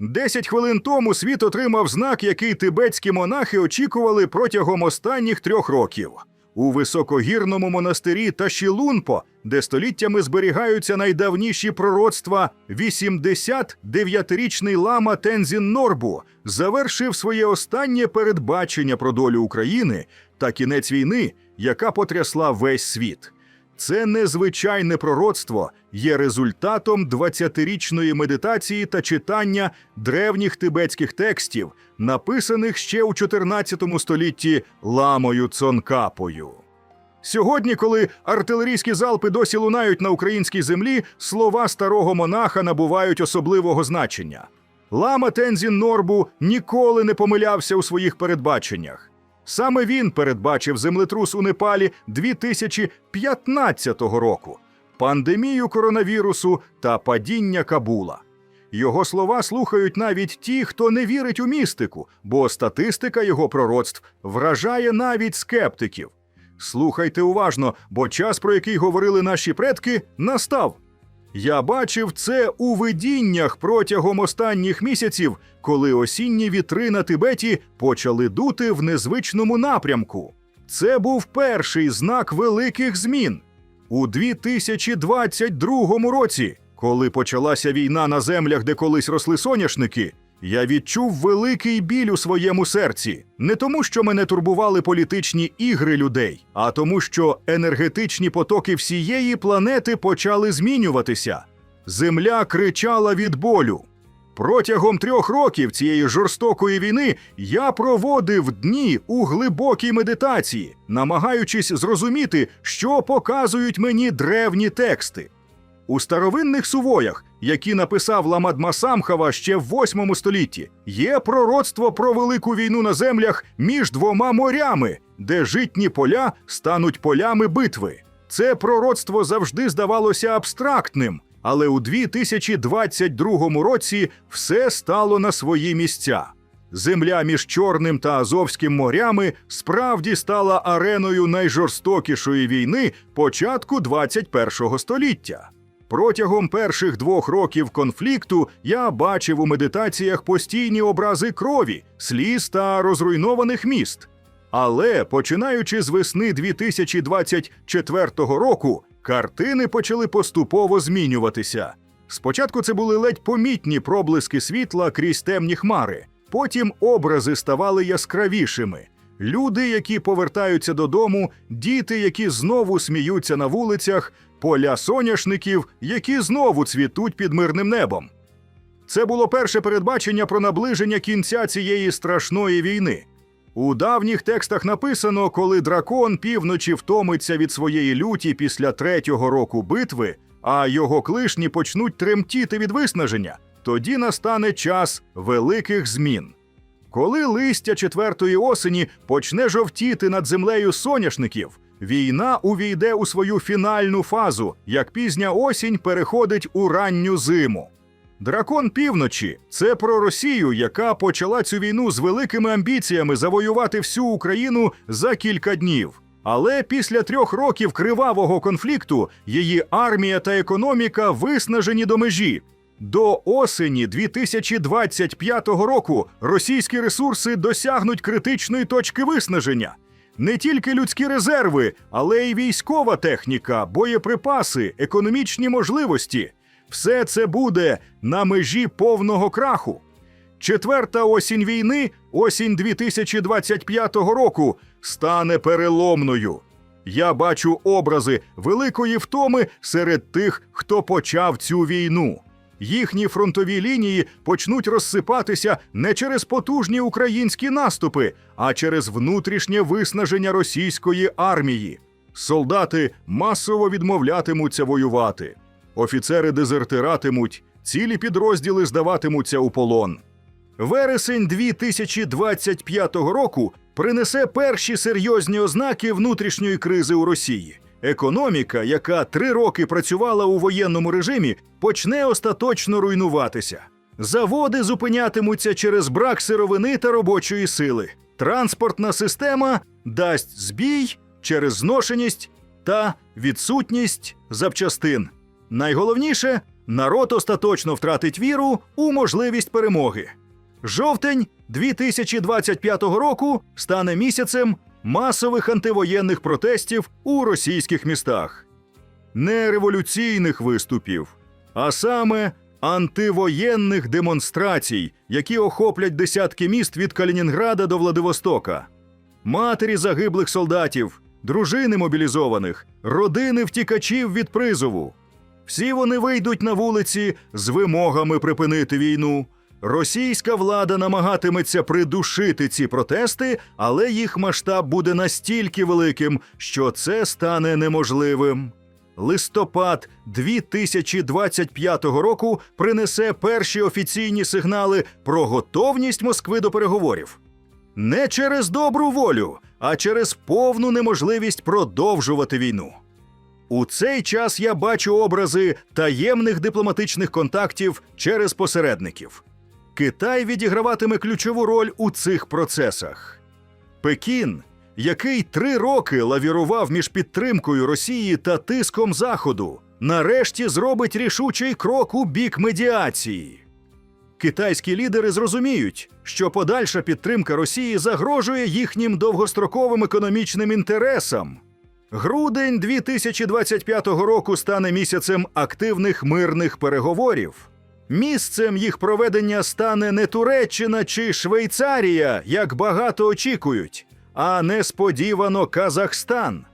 Десять хвилин тому світ отримав знак, який тибетські монахи очікували протягом останніх трьох років. У високогірному монастирі Ташілунпо, де століттями зберігаються найдавніші пророцтва, 89-річний лама Тензін Норбу завершив своє останнє передбачення про долю України та кінець війни, яка потрясла весь світ. Це незвичайне пророцтво є результатом 20-річної медитації та читання древніх тибетських текстів, написаних ще у 14 столітті ламою Цонкапою. Сьогодні, коли артилерійські залпи досі лунають на українській землі, слова старого монаха набувають особливого значення. Лама Тензін Норбу ніколи не помилявся у своїх передбаченнях. Саме він передбачив землетрус у Непалі 2015 року, пандемію коронавірусу та падіння Кабула. Його слова слухають навіть ті, хто не вірить у містику, бо статистика його пророцтв вражає навіть скептиків. Слухайте уважно, бо час, про який говорили наші предки, настав. Я бачив це у видіннях протягом останніх місяців, коли осінні вітри на Тибеті почали дути в незвичному напрямку. Це був перший знак великих змін. У 2022 році, коли почалася війна на землях, де колись росли соняшники, я відчув великий біль у своєму серці. Не тому, що мене турбували політичні ігри людей, а тому, що енергетичні потоки всієї планети почали змінюватися. Земля кричала від болю. Протягом трьох років цієї жорстокої війни я проводив дні у глибокій медитації, намагаючись зрозуміти, що показують мені древні тексти. У старовинних сувоях, які написав Ламадма Самхава ще в 8 столітті, є пророцтво про велику війну на землях між двома морями, де житні поля стануть полями битви. Це пророцтво завжди здавалося абстрактним, але у 2022 році все стало на свої місця. Земля між Чорним та Азовським морями справді стала ареною найжорстокішої війни початку 21 століття. Протягом перших двох років конфлікту я бачив у медитаціях постійні образи крові, сліз та розруйнованих міст. Але починаючи з весни 2024 року, картини почали поступово змінюватися. Спочатку це були ледь помітні проблиски світла крізь темні хмари, потім образи ставали яскравішими. Люди, які повертаються додому, діти, які знову сміються на вулицях, поля соняшників, які знову цвітуть під мирним небом. Це було перше передбачення про наближення кінця цієї страшної війни. У давніх текстах написано, коли дракон півночі втомиться від своєї люті після третього року битви, а його клишні почнуть тремтіти від виснаження, тоді настане час великих змін. Коли листя четвертої осені почне жовтіти над землею соняшників, війна увійде у свою фінальну фазу, як пізня осінь переходить у ранню зиму. Дракон півночі це про Росію, яка почала цю війну з великими амбіціями завоювати всю Україну за кілька днів. Але після трьох років кривавого конфлікту її армія та економіка виснажені до межі. До осені 2025 року російські ресурси досягнуть критичної точки виснаження. Не тільки людські резерви, але й військова техніка, боєприпаси, економічні можливості. Все це буде на межі повного краху. Четверта осінь війни, осінь 2025 року, стане переломною. Я бачу образи великої втоми серед тих, хто почав цю війну. Їхні фронтові лінії почнуть розсипатися не через потужні українські наступи, а через внутрішнє виснаження російської армії. Солдати масово відмовлятимуться воювати. Офіцери дезертиратимуть, цілі підрозділи здаватимуться у полон. Вересень 2025 року принесе перші серйозні ознаки внутрішньої кризи у Росії. Економіка, яка три роки працювала у воєнному режимі, почне остаточно руйнуватися. Заводи зупинятимуться через брак сировини та робочої сили. Транспортна система дасть збій через зношеність та відсутність запчастин. Найголовніше Народ остаточно втратить віру у можливість перемоги. Жовтень 2025 року стане місяцем масових антивоєнних протестів у російських містах. Не революційних виступів, а саме антивоєнних демонстрацій, які охоплять десятки міст від Калінінграда до Владивостока. Матері загиблих солдатів, дружини мобілізованих, родини втікачів від призову. Всі вони вийдуть на вулиці з вимогами припинити війну. Російська влада намагатиметься придушити ці протести, але їх масштаб буде настільки великим, що це стане неможливим. Листопад 2025 року принесе перші офіційні сигнали про готовність Москви до переговорів. Не через добру волю, а через повну неможливість продовжувати війну. У цей час я бачу образи таємних дипломатичних контактів через посередників. Китай відіграватиме ключову роль у цих процесах. Пекін, який три роки лавірував між підтримкою Росії та тиском Заходу, нарешті зробить рішучий крок у бік медіації. Китайські лідери зрозуміють, що подальша підтримка Росії загрожує їхнім довгостроковим економічним інтересам. Грудень 2025 року стане місяцем активних мирних переговорів. Місцем їх проведення стане не Туреччина чи Швейцарія, як багато очікують, а несподівано Казахстан.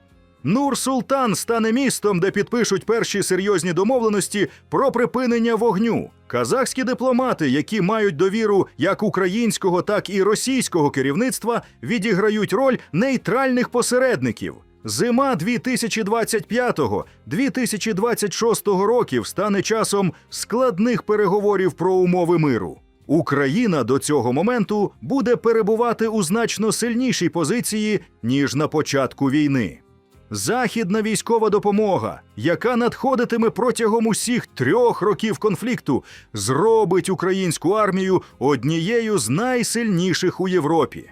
Нур-Султан стане містом, де підпишуть перші серйозні домовленості про припинення вогню. Казахські дипломати, які мають довіру як українського, так і російського керівництва, відіграють роль нейтральних посередників. Зима 2025-2026 років стане часом складних переговорів про умови миру. Україна до цього моменту буде перебувати у значно сильнішій позиції ніж на початку війни. Західна військова допомога, яка надходитиме протягом усіх трьох років конфлікту, зробить українську армію однією з найсильніших у Європі.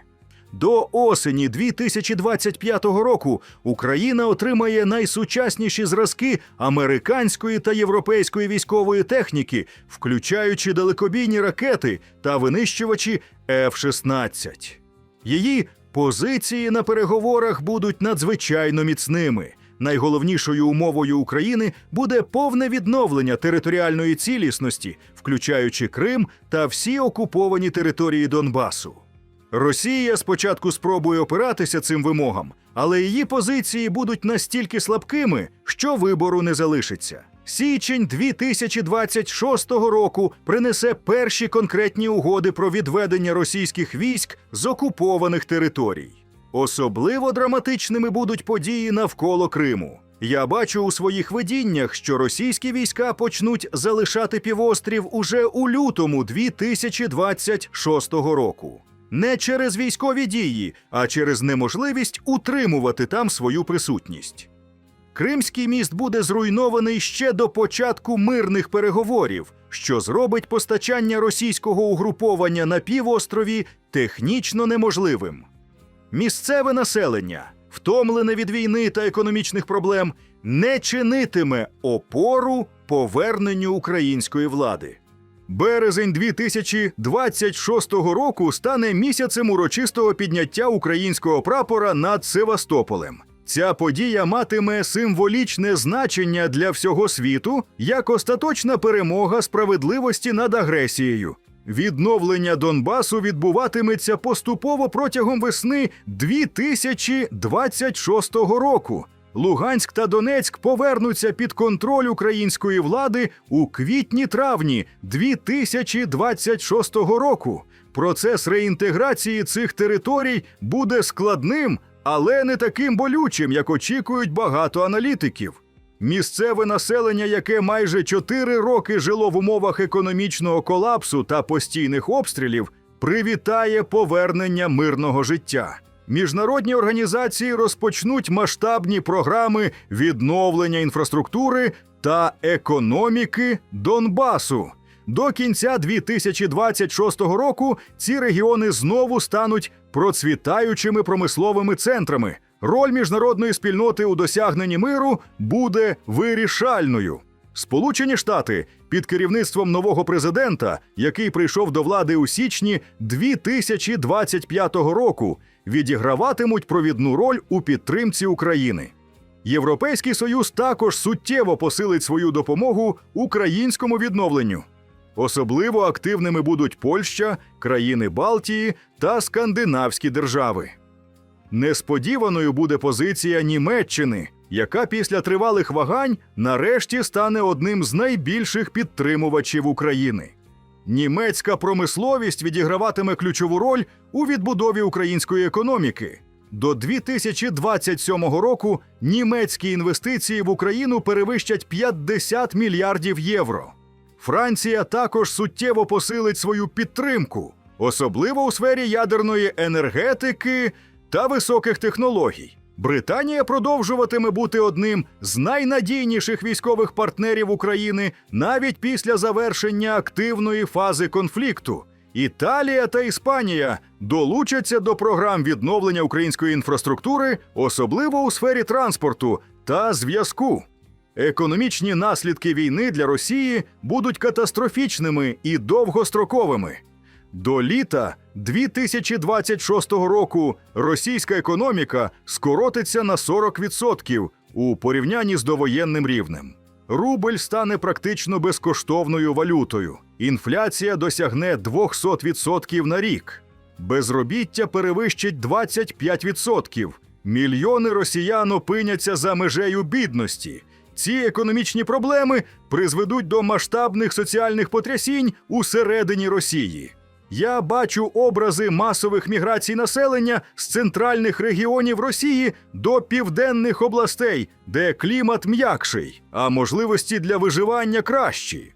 До осені 2025 року Україна отримає найсучасніші зразки американської та європейської військової техніки, включаючи далекобійні ракети та винищувачі F-16. Її позиції на переговорах будуть надзвичайно міцними. Найголовнішою умовою України буде повне відновлення територіальної цілісності, включаючи Крим та всі окуповані території Донбасу. Росія спочатку спробує опиратися цим вимогам, але її позиції будуть настільки слабкими, що вибору не залишиться. Січень 2026 року принесе перші конкретні угоди про відведення російських військ з окупованих територій. Особливо драматичними будуть події навколо Криму. Я бачу у своїх видіннях, що російські війська почнуть залишати півострів уже у лютому 2026 року. Не через військові дії, а через неможливість утримувати там свою присутність. Кримський міст буде зруйнований ще до початку мирних переговорів, що зробить постачання російського угруповання на півострові технічно неможливим. Місцеве населення, втомлене від війни та економічних проблем, не чинитиме опору поверненню української влади. Березень 2026 року стане місяцем урочистого підняття українського прапора над Севастополем. Ця подія матиме символічне значення для всього світу як остаточна перемога справедливості над агресією. Відновлення Донбасу відбуватиметься поступово протягом весни 2026 року. Луганськ та Донецьк повернуться під контроль української влади у квітні-травні 2026 року. Процес реінтеграції цих територій буде складним, але не таким болючим, як очікують багато аналітиків. Місцеве населення, яке майже 4 роки жило в умовах економічного колапсу та постійних обстрілів, привітає повернення мирного життя. Міжнародні організації розпочнуть масштабні програми відновлення інфраструктури та економіки Донбасу. До кінця 2026 року ці регіони знову стануть процвітаючими промисловими центрами. Роль міжнародної спільноти у досягненні миру буде вирішальною. Сполучені Штати, під керівництвом нового президента, який прийшов до влади у січні 2025 року, відіграватимуть провідну роль у підтримці України. Європейський союз також суттєво посилить свою допомогу українському відновленню. Особливо активними будуть Польща, країни Балтії та скандинавські держави. Несподіваною буде позиція Німеччини, яка після тривалих вагань нарешті стане одним з найбільших підтримувачів України. Німецька промисловість відіграватиме ключову роль у відбудові української економіки. До 2027 року німецькі інвестиції в Україну перевищать 50 мільярдів євро. Франція також суттєво посилить свою підтримку, особливо у сфері ядерної енергетики та високих технологій. Британія продовжуватиме бути одним з найнадійніших військових партнерів України навіть після завершення активної фази конфлікту. Італія та Іспанія долучаться до програм відновлення української інфраструктури, особливо у сфері транспорту та зв'язку. Економічні наслідки війни для Росії будуть катастрофічними і довгостроковими. До літа 2026 року російська економіка скоротиться на 40% у порівнянні з довоєнним рівнем. Рубль стане практично безкоштовною валютою. Інфляція досягне 200% на рік. Безробіття перевищить 25%. Мільйони росіян опиняться за межею бідності. Ці економічні проблеми призведуть до масштабних соціальних потрясінь усередині Росії. Я бачу образи масових міграцій населення з центральних регіонів Росії до південних областей, де клімат м'якший, а можливості для виживання кращі.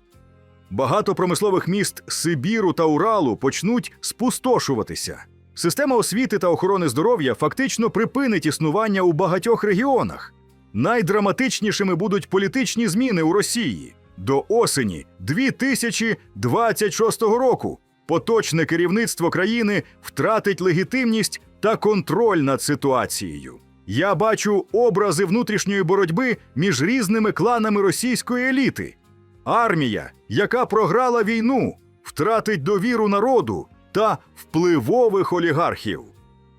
Багато промислових міст Сибіру та Уралу почнуть спустошуватися. Система освіти та охорони здоров'я фактично припинить існування у багатьох регіонах. Найдраматичнішими будуть політичні зміни у Росії до осені 2026 року. Поточне керівництво країни втратить легітимність та контроль над ситуацією. Я бачу образи внутрішньої боротьби між різними кланами російської еліти. Армія, яка програла війну, втратить довіру народу та впливових олігархів.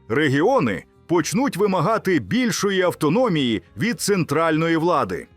Регіони почнуть вимагати більшої автономії від центральної влади.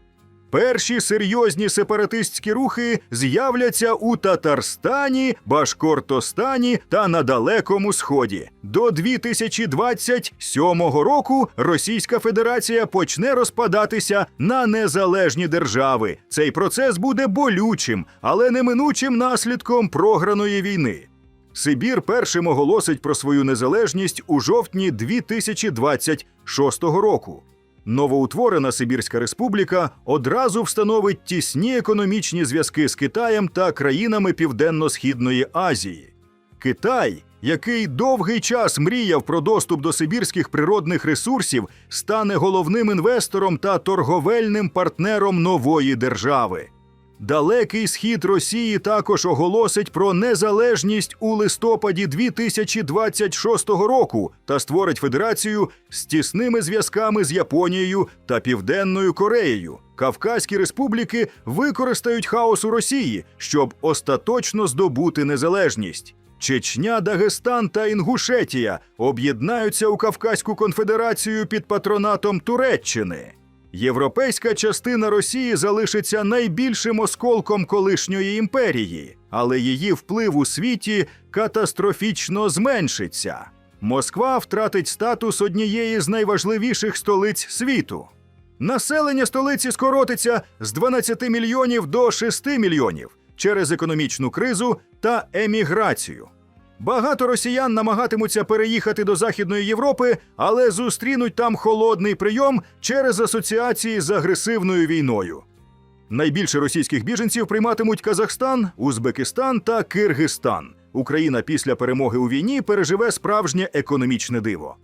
Перші серйозні сепаратистські рухи з'являться у Татарстані, Башкортостані та на Далекому Сході. До 2027 року Російська Федерація почне розпадатися на незалежні держави. Цей процес буде болючим, але неминучим наслідком програної війни. Сибір першим оголосить про свою незалежність у жовтні 2026 року. Новоутворена Сибірська республіка одразу встановить тісні економічні зв'язки з Китаєм та країнами Південно-Східної Азії. Китай, який довгий час мріяв про доступ до сибірських природних ресурсів, стане головним інвестором та торговельним партнером нової держави. Далекий схід Росії також оголосить про незалежність у листопаді 2026 року та створить федерацію з тісними зв'язками з Японією та Південною Кореєю. Кавказькі республіки використають хаос у Росії, щоб остаточно здобути незалежність. Чечня, Дагестан та Інгушетія об'єднаються у Кавказьку конфедерацію під патронатом Туреччини. Європейська частина Росії залишиться найбільшим осколком колишньої імперії, але її вплив у світі катастрофічно зменшиться. Москва втратить статус однієї з найважливіших столиць світу. Населення столиці скоротиться з 12 мільйонів до 6 мільйонів через економічну кризу та еміграцію. Багато росіян намагатимуться переїхати до Західної Європи, але зустрінуть там холодний прийом через асоціації з агресивною війною. Найбільше російських біженців прийматимуть Казахстан, Узбекистан та Киргизстан. Україна після перемоги у війні переживе справжнє економічне диво.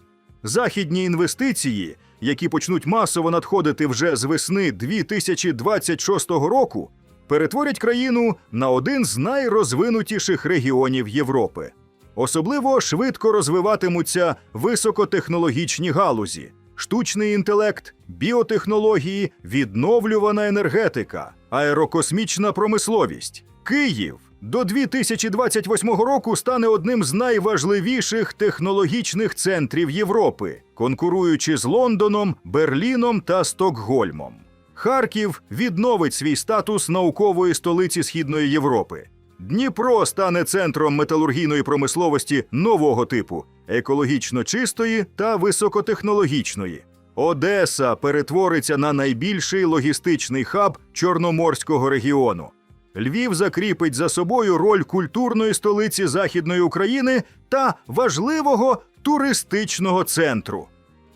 Західні інвестиції, які почнуть масово надходити вже з весни 2026 року, перетворять країну на один з найрозвинутіших регіонів Європи. Особливо швидко розвиватимуться високотехнологічні галузі: штучний інтелект, біотехнології, відновлювана енергетика, аерокосмічна промисловість. Київ до 2028 року стане одним з найважливіших технологічних центрів Європи, конкуруючи з Лондоном, Берліном та Стокгольмом. Харків відновить свій статус наукової столиці Східної Європи. Дніпро стане центром металургійної промисловості нового типу, екологічно чистої та високотехнологічної. Одеса перетвориться на найбільший логістичний хаб Чорноморського регіону. Львів закріпить за собою роль культурної столиці Західної України та важливого туристичного центру.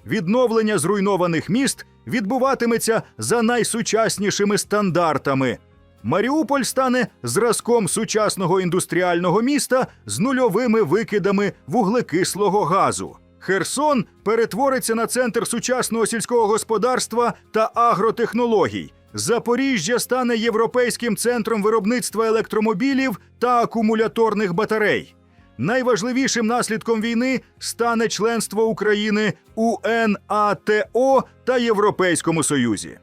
Відновлення зруйнованих міст відбуватиметься за найсучаснішими стандартами. Маріуполь стане зразком сучасного індустріального міста з нульовими викидами вуглекислого газу. Херсон перетвориться на центр сучасного сільського господарства та агротехнологій. Запоріжжя стане європейським центром виробництва електромобілів та акумуляторних батарей. Найважливішим наслідком війни стане членство України у НАТО та Європейському Союзі.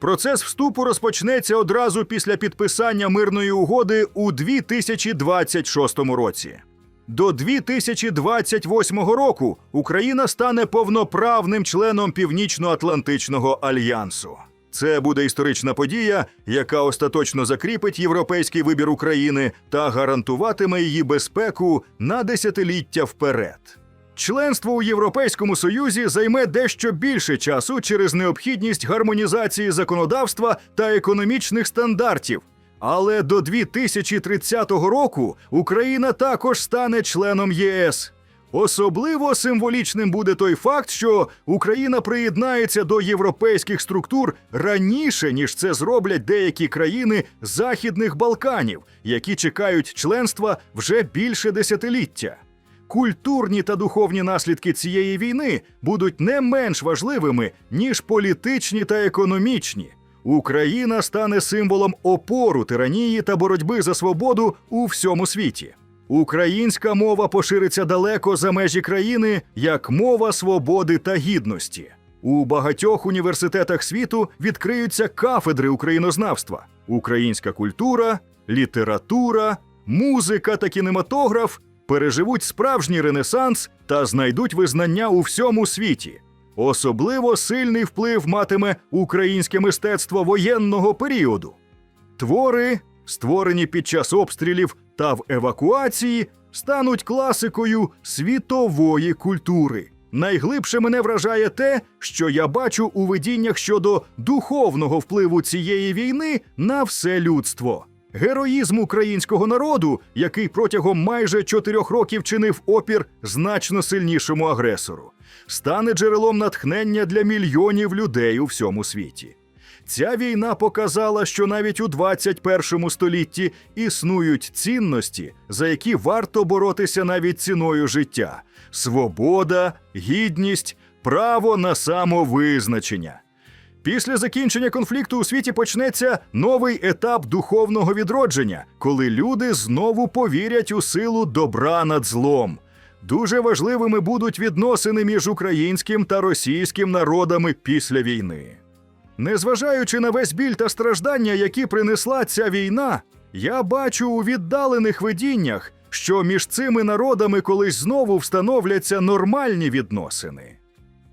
Процес вступу розпочнеться одразу після підписання мирної угоди у 2026 році. До 2028 року Україна стане повноправним членом Північно-Атлантичного альянсу. Це буде історична подія, яка остаточно закріпить європейський вибір України та гарантуватиме її безпеку на десятиліття вперед. Членство у Європейському Союзі займе дещо більше часу через необхідність гармонізації законодавства та економічних стандартів. Але до 2030 року Україна також стане членом ЄС. Особливо символічним буде той факт, що Україна приєднається до європейських структур раніше, ніж це зроблять деякі країни Західних Балканів, які чекають членства вже більше десятиліття. Культурні та духовні наслідки цієї війни будуть не менш важливими, ніж політичні та економічні. Україна стане символом опору тиранії та боротьби за свободу у всьому світі. Українська мова пошириться далеко за межі країни як мова свободи та гідності. У багатьох університетах світу відкриються кафедри українознавства, українська культура, література, музика та кінематограф переживуть справжній ренесанс та знайдуть визнання у всьому світі. Особливо сильний вплив матиме українське мистецтво воєнного періоду. Твори, створені під час обстрілів та в евакуації, стануть класикою світової культури. Найглибше мене вражає те, що я бачу у видіннях щодо духовного впливу цієї війни на все людство. Героїзм українського народу, який протягом майже чотирьох років чинив опір значно сильнішому агресору, стане джерелом натхнення для мільйонів людей у всьому світі. Ця війна показала, що навіть у 21 столітті існують цінності, за які варто боротися навіть ціною життя: свобода, гідність, право на самовизначення. Після закінчення конфлікту у світі почнеться новий етап духовного відродження, коли люди знову повірять у силу добра над злом. Дуже важливими будуть відносини між українським та російським народами після війни. Незважаючи на весь біль та страждання, які принесла ця війна, я бачу у віддалених видіннях, що між цими народами колись знову встановляться нормальні відносини.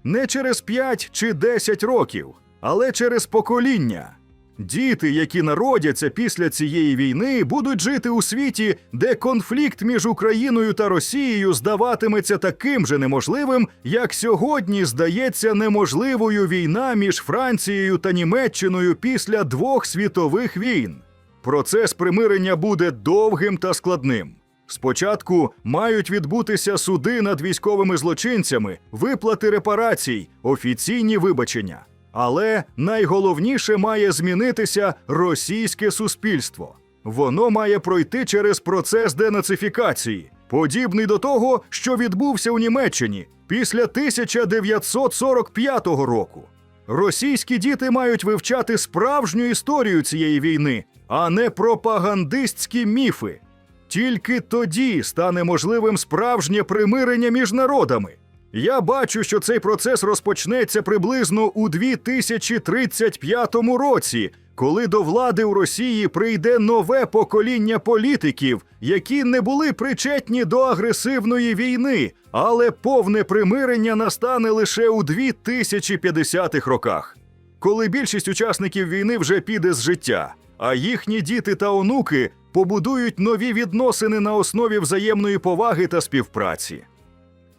Не через 5 чи 10 років, але через покоління. Діти, які народяться після цієї війни, будуть жити у світі, де конфлікт між Україною та Росією здаватиметься таким же неможливим, як сьогодні здається неможливою війна між Францією та Німеччиною після двох світових війн. Процес примирення буде довгим та складним. Спочатку мають відбутися суди над військовими злочинцями, виплати репарацій, офіційні вибачення. Але найголовніше має змінитися російське суспільство. Воно має пройти через процес денацифікації, подібний до того, що відбувся у Німеччині після 1945 року. Російські діти мають вивчати справжню історію цієї війни, а не пропагандистські міфи. Тільки тоді стане можливим справжнє примирення між народами. Я бачу, що цей процес розпочнеться приблизно у 2035 році, коли до влади у Росії прийде нове покоління політиків, які не були причетні до агресивної війни, але повне примирення настане лише у 2050-х роках, коли більшість учасників війни вже піде з життя, а їхні діти та онуки побудують нові відносини на основі взаємної поваги та співпраці.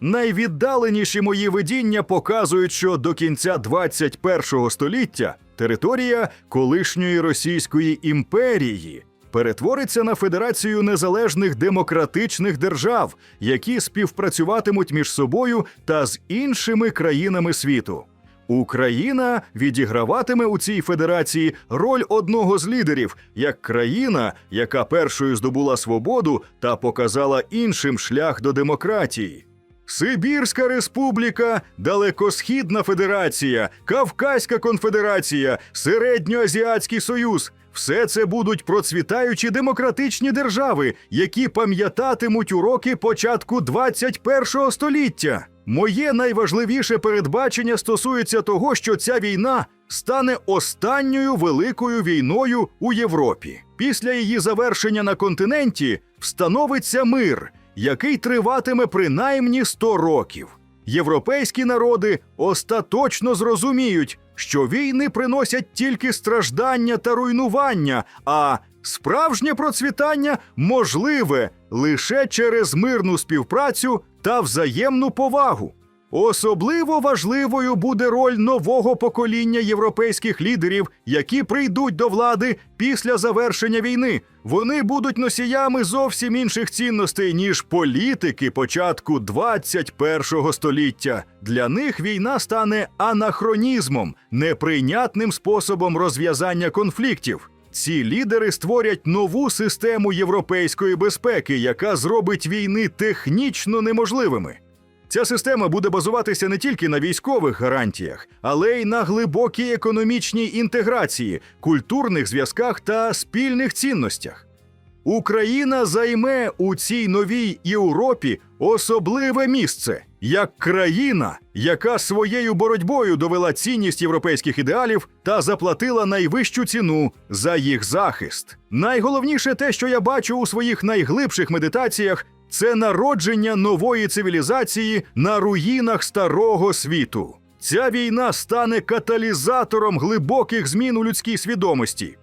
Найвіддаленіші мої видіння показують, що до кінця 21-го століття територія колишньої Російської імперії перетвориться на федерацію незалежних демократичних держав, які співпрацюватимуть між собою та з іншими країнами світу. Україна відіграватиме у цій федерації роль одного з лідерів як країна, яка першою здобула свободу та показала іншим шлях до демократії. Сибірська республіка, Далекосхідна Федерація, Кавказька конфедерація, Середньоазіатський Союз все це будуть процвітаючі демократичні держави, які пам'ятатимуть уроки початку 21-го століття. Моє найважливіше передбачення стосується того, що ця війна стане останньою великою війною у Європі. Після її завершення на континенті встановиться мир, який триватиме принаймні 100 років. Європейські народи остаточно зрозуміють, що війни приносять тільки страждання та руйнування, а справжнє процвітання можливе лише через мирну співпрацю та взаємну повагу. Особливо важливою буде роль нового покоління європейських лідерів, які прийдуть до влади після завершення війни. Вони будуть носіями зовсім інших цінностей, ніж політики початку 21-го століття. Для них війна стане анахронізмом, неприйнятним способом розв'язання конфліктів. Ці лідери створять нову систему європейської безпеки, яка зробить війни технічно неможливими. Ця система буде базуватися не тільки на військових гарантіях, але й на глибокій економічній інтеграції, культурних зв'язках та спільних цінностях. Україна займе у цій новій Європі особливе місце як країна, яка своєю боротьбою довела цінність європейських ідеалів та заплатила найвищу ціну за їх захист. Найголовніше те, що я бачу у своїх найглибших медитаціях, це народження нової цивілізації на руїнах старого світу. Ця війна стане каталізатором глибоких змін у людській свідомості.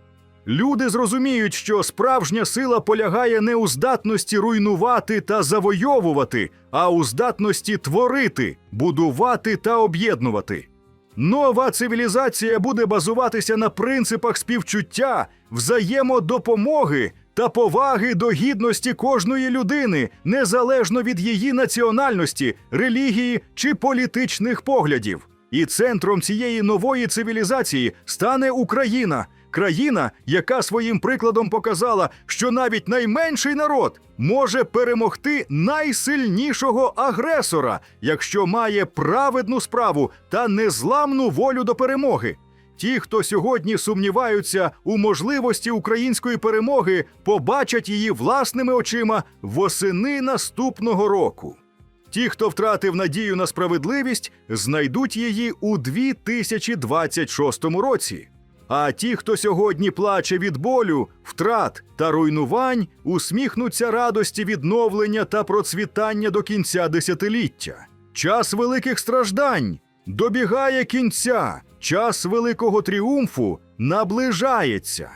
Люди зрозуміють, що справжня сила полягає не у здатності руйнувати та завойовувати, а у здатності творити, будувати та об'єднувати. Нова цивілізація буде базуватися на принципах співчуття, взаємодопомоги та поваги до гідності кожної людини, незалежно від її національності, релігії чи політичних поглядів. І центром цієї нової цивілізації стане Україна, країна, яка своїм прикладом показала, що навіть найменший народ може перемогти найсильнішого агресора, якщо має праведну справу та незламну волю до перемоги. Ті, хто сьогодні сумніваються у можливості української перемоги, побачать її власними очима восени наступного року. Ті, хто втратив надію на справедливість, знайдуть її у 2026 році. А ті, хто сьогодні плаче від болю, втрат та руйнувань, усміхнуться радості відновлення та процвітання до кінця десятиліття. Час великих страждань добігає кінця, час великого тріумфу наближається.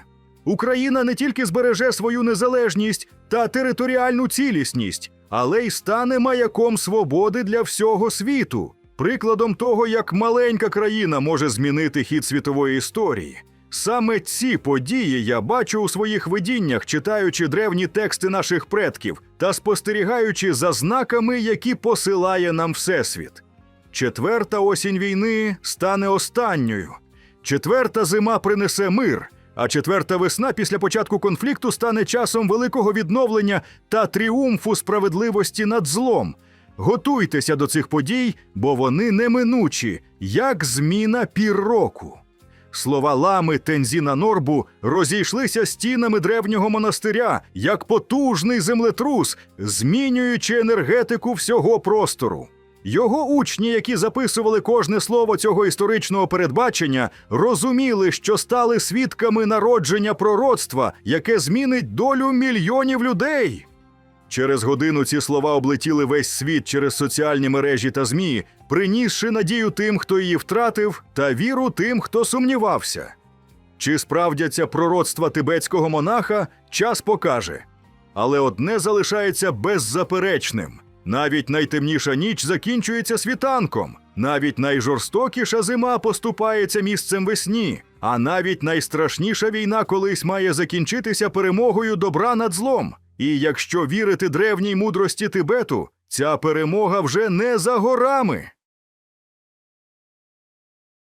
Україна не тільки збереже свою незалежність та територіальну цілісність, але й стане маяком свободи для всього світу, прикладом того, як маленька країна може змінити хід світової історії. Саме ці події я бачу у своїх видіннях, читаючи древні тексти наших предків та спостерігаючи за знаками, які посилає нам Всесвіт. Четверта осінь війни стане останньою. Четверта зима принесе мир, а четверта весна після початку конфлікту стане часом великого відновлення та тріумфу справедливості над злом. Готуйтеся до цих подій, бо вони неминучі, як зміна пір року. Слова лами Тензіна Норбу розійшлися стінами древнього монастиря як потужний землетрус, змінюючи енергетику всього простору. Його учні, які записували кожне слово цього історичного передбачення, розуміли, що стали свідками народження пророцтва, яке змінить долю мільйонів людей. Через годину ці слова облетіли весь світ через соціальні мережі та ЗМІ, принісши надію тим, хто її втратив, та віру тим, хто сумнівався. Чи справдяться пророцтва тибетського монаха, час покаже. Але одне залишається беззаперечним: навіть найтемніша ніч закінчується світанком, навіть найжорстокіша зима поступається місцем весні, а навіть найстрашніша війна колись має закінчитися перемогою добра над злом. І якщо вірити древній мудрості Тибету, ця перемога вже не за горами.